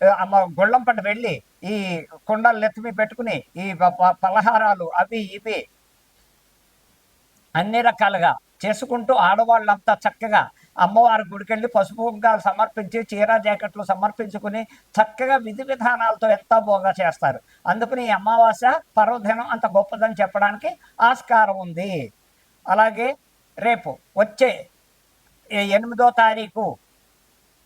ఆ, అమ్మ వెళ్ళి ఈ కుండలు నెత్తిమి పెట్టుకుని ఈ ప- పలహారాలు అవి ఇవి అన్ని రకాలుగా చేసుకుంటూ ఆడవాళ్ళంతా చక్కగా అమ్మవారి గుడికెళ్ళి పసుపు కుంకాలు సమర్పించి చీర జాకెట్లు సమర్పించుకుని చక్కగా విధి విధానాలతో ఎంతో బోగా చేస్తారు. అందుకని ఈ అమావాస్య పర్వదినం అంత గొప్పదని చెప్పడానికి ఆస్కారం ఉంది. అలాగే రేపు వచ్చే ఎనిమిదో తారీఖు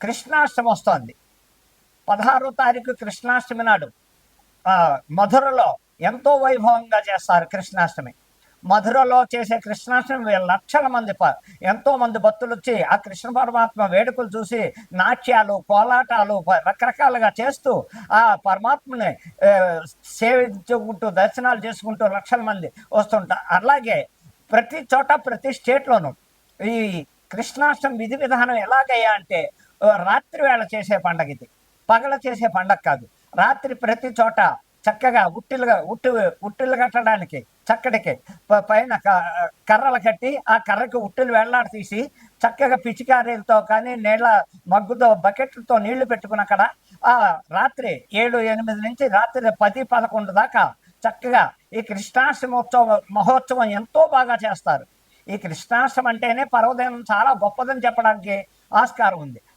కృష్ణాష్టమి వస్తోంది. పదహారో తారీఖు కృష్ణాష్టమి నాడు మధురలో ఎంతో వైభవంగా చేస్తారు కృష్ణాష్టమి. మధురలో చేసే కృష్ణాష్టమి లక్షల మంది ప- ఎంతో మంది భక్తులు వచ్చి ఆ కృష్ణ పరమాత్మ వేడుకలు చూసి నాట్యాలు కోలాటాలు రకరకాలుగా చేస్తూ ఆ పరమాత్మని సేవించుకుంటూ దర్శనాలు చేసుకుంటూ లక్షల మంది వస్తుంటారు అలాగే ప్రతి చోట ప్రతి స్టేట్లోనూ ఈ కృష్ణాష్టమి విధి విధానం ఎలాగయ్యా అంటే రాత్రి వేళ చేసే పండగ ఇది. పగల చేసే పండగ కాదు. రాత్రి ప్రతి చోట చక్కగా ఉట్టిలుగా ఉట్టి ఉట్టిలు కట్టడానికి చక్కటికి పైన క- కర్రలు కట్టి ఆ కర్రకి ఉట్టిలు వేళ్ళాడి తీసి చక్కగా పిచికారీలతో కానీ నీళ్ళ మగ్గుతో బకెట్లతో నీళ్ళు పెట్టుకుని అక్కడ ఆ రాత్రి ఏడు ఎనిమిది నుంచి రాత్రి పది పదకొండు దాకా చక్కగా ఈ కృష్ణాష్టమోత్సవ మహోత్సవం ఎంతో బాగా చేస్తారు. ఈ కృష్ణాష్టం అంటేనే పర్వదినం చాలా గొప్పదని చెప్పడానికి ఆస్కారం ఉంది.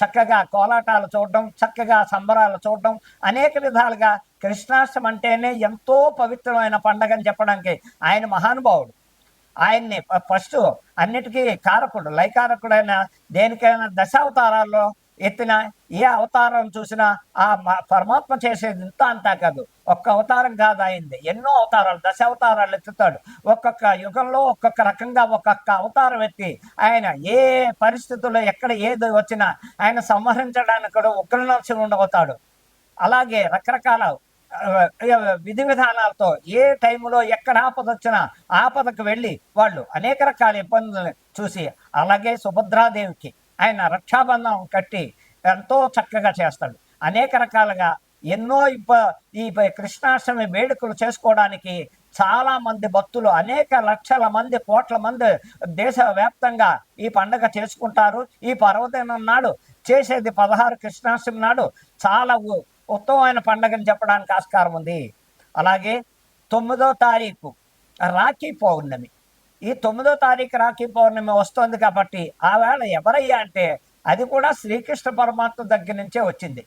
చక్కగా కోలాటాలు చూడడం చక్కగా సంబరాలు చూడడం అనేక విధాలుగా కృష్ణాష్టమి అంటేనే ఎంతో పవిత్రమైన పండగ అని చెప్పడానికి ఆయన మహానుభావుడు. ఆయన్ని ఫస్ట్ అన్నిటికీ కారకుడు లైకారకుడైన దేనికైనా దశావతారాల్లో ఎత్తిన ఏ అవతారం చూసినా ఆ పరమాత్మ చేసేది ఇంత అంతా కాదు. ఒక్క అవతారం కాదు అయింది ఎన్నో అవతారాలు దశ అవతారాలు ఎత్తుతాడు. ఒక్కొక్క యుగంలో ఒక్కొక్క రకంగా ఒక్కొక్క అవతారం ఎత్తి ఆయన ఏ పరిస్థితుల్లో ఎక్కడ ఏది వచ్చినా ఆయన సంహరించడానికి కూడా ఉగ్ర నరసింహుడు అలాగే రకరకాల విధి విధానాలతో ఏ టైంలో ఎక్కడ ఆపద వచ్చినా ఆపదకు వెళ్ళి వాళ్ళు అనేక రకాల ఇబ్బందులు చూసి అలాగే సుభద్రాదేవికి ఆయన రక్షాబంధం కట్టి ఎంతో చక్కగా చేస్తాడు. అనేక రకాలుగా ఎన్నో ఇబ్బ ఈ కృష్ణాష్టమి వేడుకలు చేసుకోవడానికి చాలా మంది భక్తులు అనేక లక్షల మంది కోట్ల మంది దేశవ్యాప్తంగా ఈ పండగ చేసుకుంటారు. ఈ పర్వదినం నాడు చేసేది పదహారు కృష్ణాష్టమి నాడు చాలా ఉ- ఉత్తమమైన పండగని చెప్పడానికి ఆస్కారం ఉంది. అలాగే తొమ్మిదో తారీఖు రాఖీ పౌర్ణమి. ఈ తొమ్మిదో తారీఖు రాఖీ పౌర్ణమి వస్తుంది కాబట్టి ఆ వేళ ఎవరయ్యా అంటే అది కూడా శ్రీకృష్ణ పరమాత్మ దగ్గర నుంచే వచ్చింది.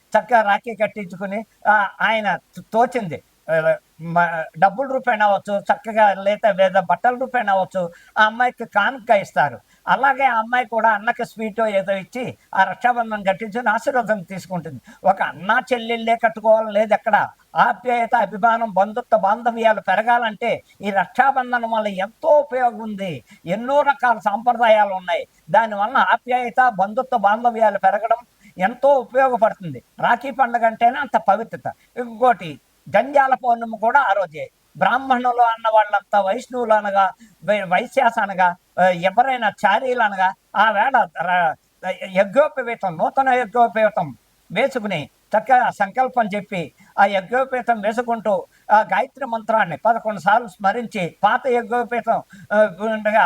చక్కగా రాఖీ కట్టించుకుని ఆయన తోచింది. డబ్బుల రూపాయన అవ్వచ్చు చక్కగా లేదా లేదా బట్టల రూపాయన అవ్వచ్చు ఆ అమ్మాయికి కానుక ఇస్తారు. అలాగే ఆ అమ్మాయి కూడా అన్నకి స్వీటో ఏదో ఇచ్చి ఆ రక్షాబంధనం కట్టించుకుని ఆశీర్వాదం తీసుకుంటుంది. ఒక అన్న చెల్లెళ్ళే కట్టుకోవాలని లేదు ఎక్కడ? ఆప్యాయత అభిమానం బంధుత్వ బాంధవ్యాలు పెరగాలంటే ఈ రక్షాబంధనం వల్ల ఎంతో ఉపయోగం ఉంది. ఎన్నో రకాల సాంప్రదాయాలు ఉన్నాయి. దానివల్ల ఆప్యాయత బంధుత్వ బాంధవ్యాలు పెరగడం ఎంతో ఉపయోగపడుతుంది. రాఖీ పండుగ అంటేనే అంత పవిత్రత. ఇంకోటి జంజాల పౌర్ణమి కూడా ఆ రోజే. బ్రాహ్మణులు అన్న వాళ్ళంతా వైష్ణవులు అనగా వైశ్యాస అనగా ఎవరైనా చారీలు అనగా ఆ వేళ యజ్ఞోపవీతం యజ్ఞోపవేతం నూతన యజ్ఞోపవీతం వేసుకుని చక్కగా సంకల్పం చెప్పి ఆ యజ్ఞోపేతం వేసుకుంటూ ఆ గాయత్రి మంత్రాన్ని పదకొండు సార్లు స్మరించి పాత యజ్ఞోపేతం ఉండగా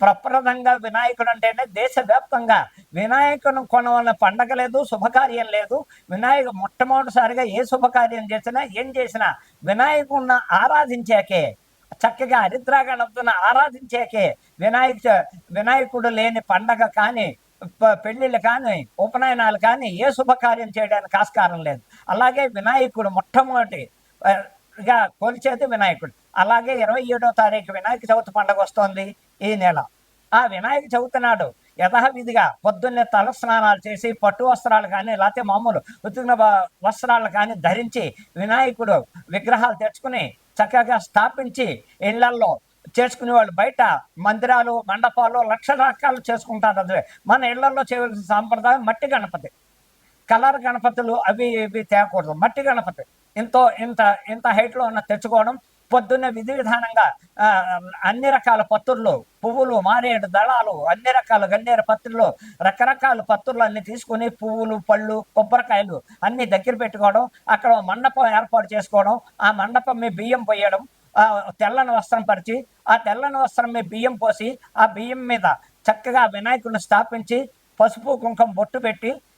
ప్రప్రదంగా వినాయకుడు అంటేనే దేశవ్యాప్తంగా వినాయకుని కొనవలన పండగ లేదు శుభకార్యం లేదు. వినాయక మొట్టమొదటిసారిగా ఏ శుభకార్యం చేసినా ఏం చేసినా వినాయకుడిని ఆరాధించాకే చక్కగా హరిద్రాగణపుని ఆరాధించాకే వినాయక వినాయకుడు లేని పండగ కానీ పెళ్ళిళ్ళు పెళ్ళిళ్ళు కానీ ఉపనయనాలు కానీ ఏ శుభకార్యం చేయడానికి ఆస్కారం లేదు. అలాగే వినాయకుడు మొట్టమొదటిగా కొలిచేది వినాయకుడు. అలాగే ఇరవై ఏడో తారీఖు వినాయక చవితి పండుగ వస్తోంది ఈ నెల. ఆ వినాయక చవితి నాడు యథావిధిగా పొద్దున్నే తల స్నానాలు చేసి పట్టు వస్త్రాలు కానీ లేకపోతే మామూలు ఉతికిన వస్త్రాలు కానీ ధరించి వినాయకుడు విగ్రహాలు తెచ్చుకుని చక్కగా స్థాపించి ఇళ్ళల్లో చేసుకునే వాళ్ళు బయట మందిరాలు మండపాలు లక్ష రకాలు చేసుకుంటారు అదే. మన ఇళ్ళలో చేయవలసిన సాంప్రదాయం మట్టి గణపతి. కలర్ గణపతులు అవి ఇవి తేకూడదు మట్టి గణపతి. ఎంతో ఇంత ఇంత హైట్లో ఉన్న తెచ్చుకోవడం పొద్దున్నే విధి విధానంగా అన్ని రకాల పత్రులు పువ్వులు మారేడు దళాలు అన్ని రకాల గన్నేరు పత్రులు రకరకాల పత్రులు అన్ని తీసుకుని పువ్వులు పళ్ళు కొబ్బరికాయలు అన్ని దగ్గర పెట్టుకోవడం అక్కడ మండపం ఏర్పాటు చేసుకోవడం ఆ మండపం మీ బియ్యం పోయడం ఆ తెల్లని వస్త్రం పరిచి ఆ తెల్లని వస్త్రం మీద బియ్యం పోసి ఆ బియ్యం మీద చక్కగా వినాయకుడిని స్థాపించి పసుపు కుంకుమ బొట్టు పెట్టి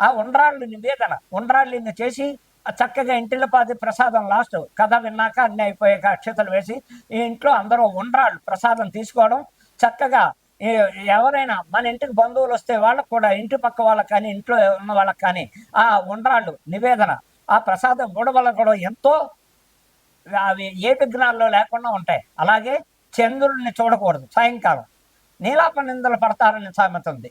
ఆ ఉండ్రాళ్ళు నివేదన ఉండ్రాళ్ళు చేసి చక్కగా ఇంటిలో పాది ప్రసాదం లాస్ట్. కథ విన్నాక అన్ని అయిపోయాక అక్షతలు వేసి ఈ ఇంట్లో అందరూ ఉండ్రాళ్ళు ప్రసాదం తీసుకోవడం చక్కగా ఎవరైనా మన ఇంటికి బంధువులు వస్తే వాళ్ళకు కూడా ఇంటి పక్క వాళ్ళకి కానీ ఇంట్లో ఉన్న వాళ్ళకి కానీ ఆ ఉండ్రాళ్ళు నివేదన ఆ ప్రసాదం గొడవల కూడా ఎంతో అవి ఏ విఘ్నాల్లో లేకుండా ఉంటాయి. అలాగే చంద్రుడిని చూడకూడదు. సాయంకాలం. నీలాప నిందలు పడతారని సామెత ఉంది.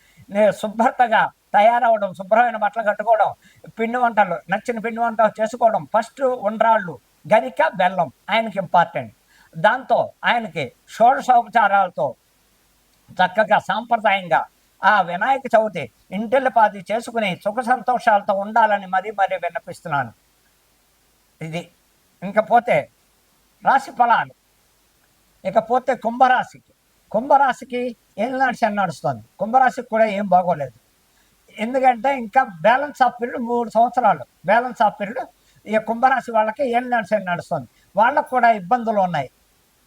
శుభ్రతగా తయారవడం శుభ్రమైన బట్టలు కట్టుకోవడం పిండి వంటలు నచ్చిన పిండి వంటలు చేసుకోవడం ఫస్ట్ ఉండ్రాళ్ళు గరిక బెల్లం ఆయనకి ఇంపార్టెంట్ దాంతో ఆయనకి షోడశోపచారాలతో చక్కగా సాంప్రదాయంగా ఆ వినాయక చవితి ఇంటిల్లిపాది చేసుకుని సుఖ సంతోషాలతో ఉండాలని మరీ మరీ విన్నపిస్తున్నాను. ఇది ఇంకపోతే రాశి ఫలాలు. ఇకపోతే కుంభరాశికి. కుంభరాశికి ఏం నడిచి నడుస్తుంది. కుంభరాశికి కూడా ఏం బాగోలేదు. ఎందుకంటే ఇంకా బ్యాలెన్స్ ఆఫ్ పీరియడ్ మూడు సంవత్సరాలు. బ్యాలెన్స్ ఆఫ్ పీరియడ్ ఈ కుంభరాశి వాళ్ళకి ఏళ్ళనాడు నడిచి నడుస్తుంది. వాళ్ళకు కూడా ఇబ్బందులు ఉన్నాయి.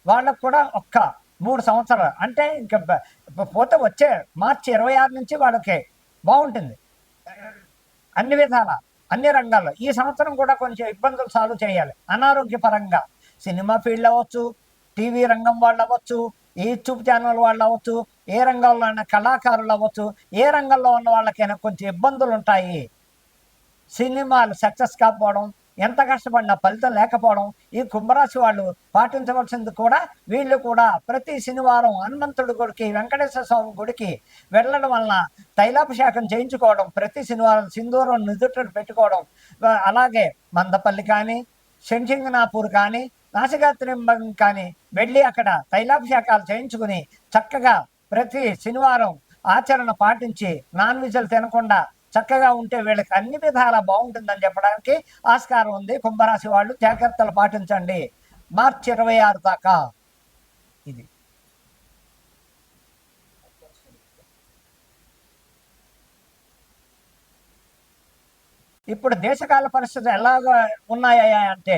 వాళ్ళకు కూడా ఒక్క మూడు సంవత్సరాలు. అంటే ఇంకా పోతే వచ్చే మార్చి ఇరవై ఆరు నుంచి వాళ్ళకి బాగుంటుంది. అన్ని విధాల అన్ని రంగాల్లో. ఈ సంవత్సరం కూడా కొంచెం ఇబ్బందులు సాల్వ్ చేయాలి. అనారోగ్యపరంగా. సినిమా ఫీల్డ్ అవ్వచ్చు టీవీ రంగం వాళ్ళు అవ్వచ్చు యూట్యూబ్ ఛానల్ వాళ్ళు అవ్వచ్చు ఏ రంగంలో అయినా కళాకారులు అవ్వచ్చు ఏ రంగంలో ఉన్న వాళ్ళకైనా కొంచెం ఇబ్బందులు ఉంటాయి సినిమాలు సక్సెస్ కాకపోవడం ఎంత కష్టపడినా ఫలితం లేకపోవడం ఈ కుంభరాశి వాళ్ళు పాటించవలసింది కూడా వీళ్ళు కూడా ప్రతి శనివారం హనుమంతుడి గుడికి వెంకటేశ్వర స్వామి గుడికి వెళ్ళడం వలన తైలాభిషేకం చేయించుకోవడం ప్రతి శనివారం సింధూరం నిదుట పెట్టుకోవడం అలాగే మందపల్లి కానీ శంషింగనాపూర్ కానీ నాసికాత్రింబం కానీ వెళ్ళి అక్కడ తైలాభిషేకాలు చేయించుకుని చక్కగా ప్రతి శనివారం ఆచరణ పాటించి నాన్ వెజ్లు తినకుండా చక్కగా ఉంటే వీళ్ళకి అన్ని విధాలా బాగుంటుందని చెప్పడానికి ఆస్కారం ఉంది. కుంభరాశి వాళ్ళు జాగ్రత్తలు పాటించండి. మార్చి ఇరవై ఆరు దాకా. ఇది. ఇప్పుడు దేశకాల పరిస్థితులు ఎలాగ ఉన్నాయా అంటే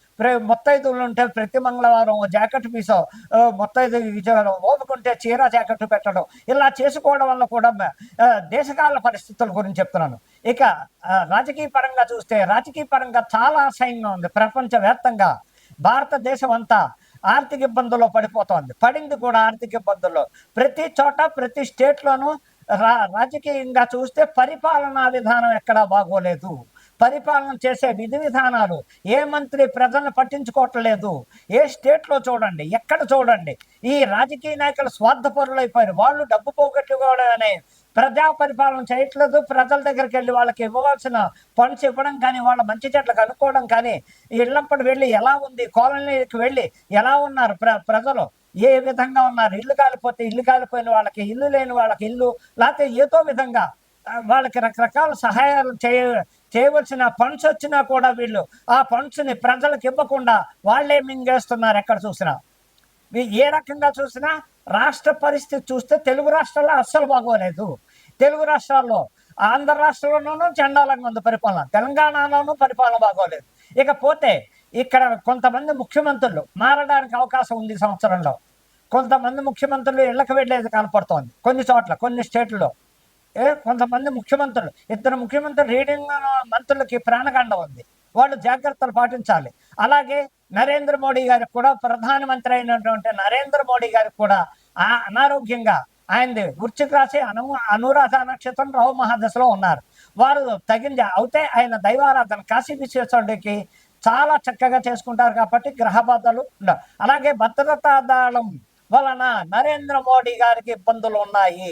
మొత్తైదులు ఉంటే ప్రతి మంగళవారం జాకెట్ పీసో మొత్తైదు ఇచ్చడం ఓపుకుంటే చీర జాకెట్ పెట్టడం. ఇలా చేసుకోవడం వల్ల కూడా దేశకాల పరిస్థితుల గురించి చెప్తున్నాను. ఇక రాజకీయ పరంగా చూస్తే రాజకీయ పరంగా చాలా అసహ్యంగా ఉంది ప్రపంచవ్యాప్తంగా. భారతదేశం అంతా ఆర్థిక ఇబ్బందుల్లో పడిపోతోంది. పడింది కూడా ఆర్థిక ఇబ్బందుల్లో. ప్రతి చోట ప్రతి స్టేట్లోనూ రా రాజకీయంగా చూస్తే పరిపాలనా విధానం ఎక్కడా బాగోలేదు. పరిపాలన చేసే విధి విధానాలు ఏ మంత్రి ప్రజలను పట్టించుకోవట్లేదు? ఏ స్టేట్లో చూడండి ఎక్కడ చూడండి? ఈ రాజకీయ నాయకులు స్వార్థపరులైపోయారు. వాళ్ళు డబ్బు పోగొట్టుకోవడమనే ప్రజా పరిపాలన చేయట్లేదు. ప్రజల దగ్గరికి వెళ్ళి వాళ్ళకి ఇవ్వవలసిన పనులు ఇవ్వడం కానీ వాళ్ళ మంచి చెట్లు కనుక్కోవడం కానీ ఇళ్ళంపడి వెళ్ళి ఎలా ఉంది? కాలనీకి వెళ్ళి ఎలా ఉన్నారు ప్ర ప్రజలు? ఏ విధంగా ఉన్నారు? ఇల్లు కాలిపోతే ఇల్లు కాలిపోయిన వాళ్ళకి ఇల్లు లేని వాళ్ళకి ఇల్లు లేకపోతే ఏదో విధంగా వాళ్ళకి రకరకాల సహాయాలు చేయ చేయవలసిన ఫండ్స్ వచ్చినా కూడా వీళ్ళు ఆ ఫండ్స్ని ప్రజలకు ఇవ్వకుండా వాళ్ళే మింగేస్తున్నారు ఎక్కడ చూసినా. ఏ రకంగా చూసినా రాష్ట్ర పరిస్థితి చూస్తే తెలుగు రాష్ట్రాల్లో అస్సలు బాగోలేదు. తెలుగు రాష్ట్రాల్లో ఆంధ్ర రాష్ట్రంలోనూ చండాలంగా ఉంది పరిపాలన. తెలంగాణలోనూ పరిపాలన బాగోలేదు. ఇకపోతే ఇక్కడ కొంతమంది ముఖ్యమంత్రులు మారడానికి అవకాశం ఉంది సంవత్సరంలో. కొంతమంది ముఖ్యమంత్రులు ఇళ్ళకి వెళ్ళేది కనపడుతోంది. కొన్ని చోట్ల కొన్ని స్టేట్లలో. కొంతమంది ముఖ్యమంత్రులు. ఇద్దరు ముఖ్యమంత్రులు రీడింగ్ మంత్రులకి ప్రాణగండ ఉంది. వాళ్ళు జాగ్రత్తలు పాటించాలి. అలాగే నరేంద్ర మోడీ గారికి కూడా ప్రధానమంత్రి అయినటువంటి నరేంద్ర మోడీ గారికి కూడా ఆ అనారోగ్యంగా ఆయనది వృచ్చిక రాశి అను అనురాధ నక్షత్రం రావు మహాదశలో ఉన్నారు. వారు తగిన అవుతే ఆయన దైవారాధన కాశీ విశ్వేశ్వరుడికి చాలా చక్కగా చేసుకుంటారు కాబట్టి గ్రహ బాధలు ఉండవు అలాగే భద్రతా దళం వలన నరేంద్ర మోడీ గారికి ఇబ్బందులు ఉన్నాయి.